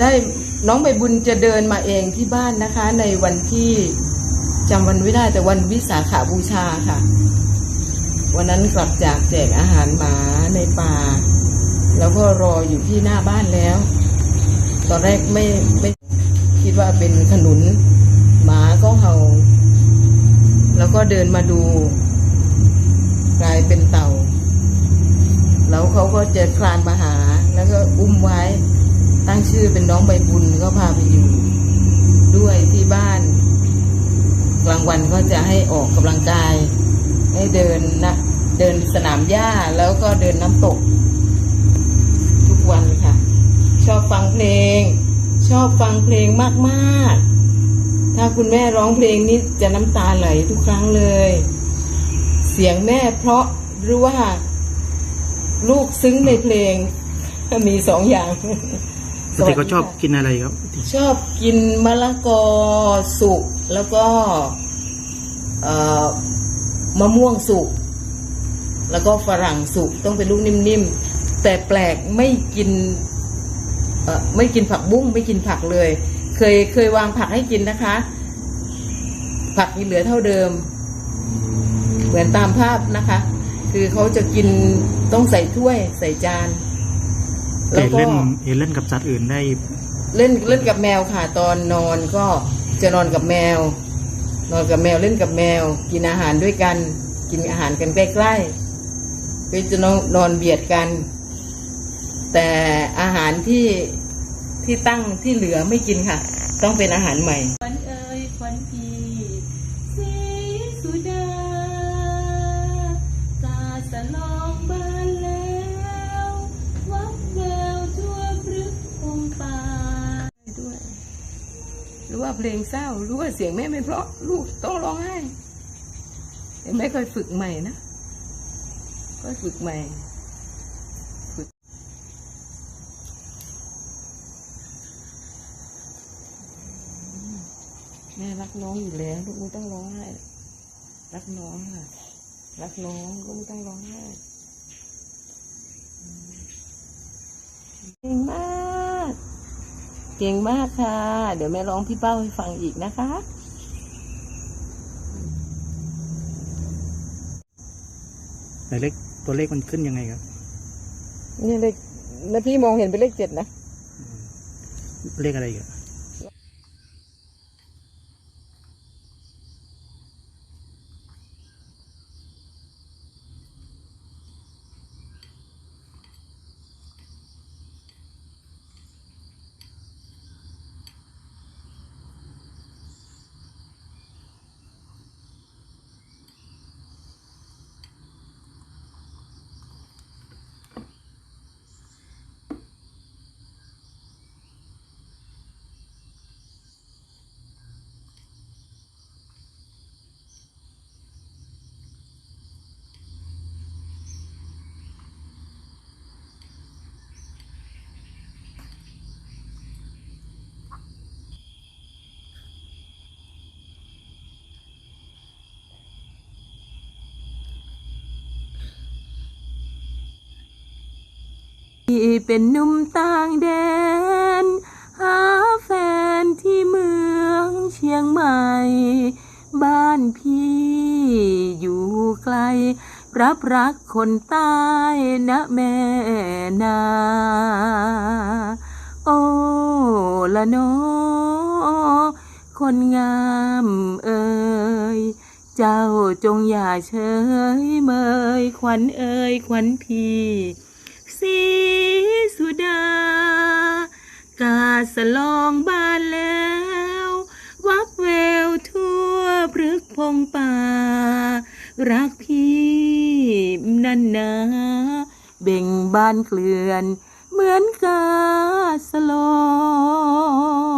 ได้น้องใบบุญจะเดินมาเองที่บ้านนะคะ ในวันที่จำวันไม่ได้แต่วันวิสาขาบูชาค่ะ วันนั้นกลับจากแจกอาหารหมาในป่า แล้วก็รออยู่ที่หน้าบ้านแล้ว ตอนแรกไม่ไม่คิดว่าเป็นขนุนหมาก็เห่า แล้วก็เดินมาดู กลายเป็นเต่า แล้วเขาก็จะคลานมาหาแล้วก็อุ้มไว้ ตั้งชื่อเป็นน้องใบบุญก็พาไปอยู่ ด้วยที่บ้าน กลางวันก็จะให้ออกกำลังกาย ให้เดินนะเดินสนามหญ้าแล้วก็เดินน้ำตก ทุกวันค่ะ ชอบฟังเพลง ชอบฟังเพลงมากๆ ถ้าคุณแม่ร้องเพลงนี้จะน้ำตาไหลทุกครั้งเลย เสียงแม่เพราะหรือว่า ลูกซึ้งในเพลงมีสองอย่าง ปกติเขาชอบกินอะไรครับ ชอบกินมะละกอสุกแล้วก็เอ่อมะม่วงสุกแล้วก็ฝรั่งสุกต้องเป็นลูกนิ่มๆ แต่แปลกไม่กินเอ่อไม่กินผักบุ้งไม่กินผักเลย เคยเคยวางผักให้กินนะคะ ผักยังเหลือเท่าเดิม เหมือนตามภาพนะคะ คือเขาจะกินต้องใส่ถ้วยใส่จาน แต่เล่นเห็นเล่นกับสัตว์อื่นได้เล่นเล่นกับแมวค่ะ ตอนนอนก็จะนอนกับแมว นอนกับแมวเล่นกับแมว กินอาหารด้วยกัน กินอาหารกันใกล้ๆก็จะนอนนอนเบียดกัน แต่อาหารที่ที่ตั้งที่เหลือไม่กินค่ะ ต้องเป็นอาหารใหม่ ว่าเพลงเศร้า รู้ว่าเสียงแม่ไม่เพราะ ลูกต้องร้องไห้แต่แม่ค่อยฝึกใหม่นะค่อยฝึกใหม่ฝึกแม่รักน้องอยู่แล้วลูกไม่ต้องร้องไห้รักน้องค่ะ รักน้องลูกไม่ต้องร้องไห้เก่งมาก เก่งมากค่ะ เดี๋ยวแม่ร้องพี่เป้าให้ฟังอีกนะคะแต่เลขตัวเลขมันขึ้นยังไงครับ นี่เลขแล้วพี่มองเห็นเป็นเลขเจ็ดนะ เลขอะไรครับ เป็นนุ่มต่างแดน หาแฟนที่เมืองเชียงใหม่ บ้านพี่อยู่ไกล รับรักคนใต้นะแม่นา โอละโนคนงามเอ่ยเจ้าจงอย่าเฉยเมยขวัญเอ่ยขวัญพี่ สีสุดา กาสลองบานแล้ว วับแววทั่วพฤกพงป่า รักพี่นั่นนะเบ่งบานเกลื่อน เหมือนกาสลอง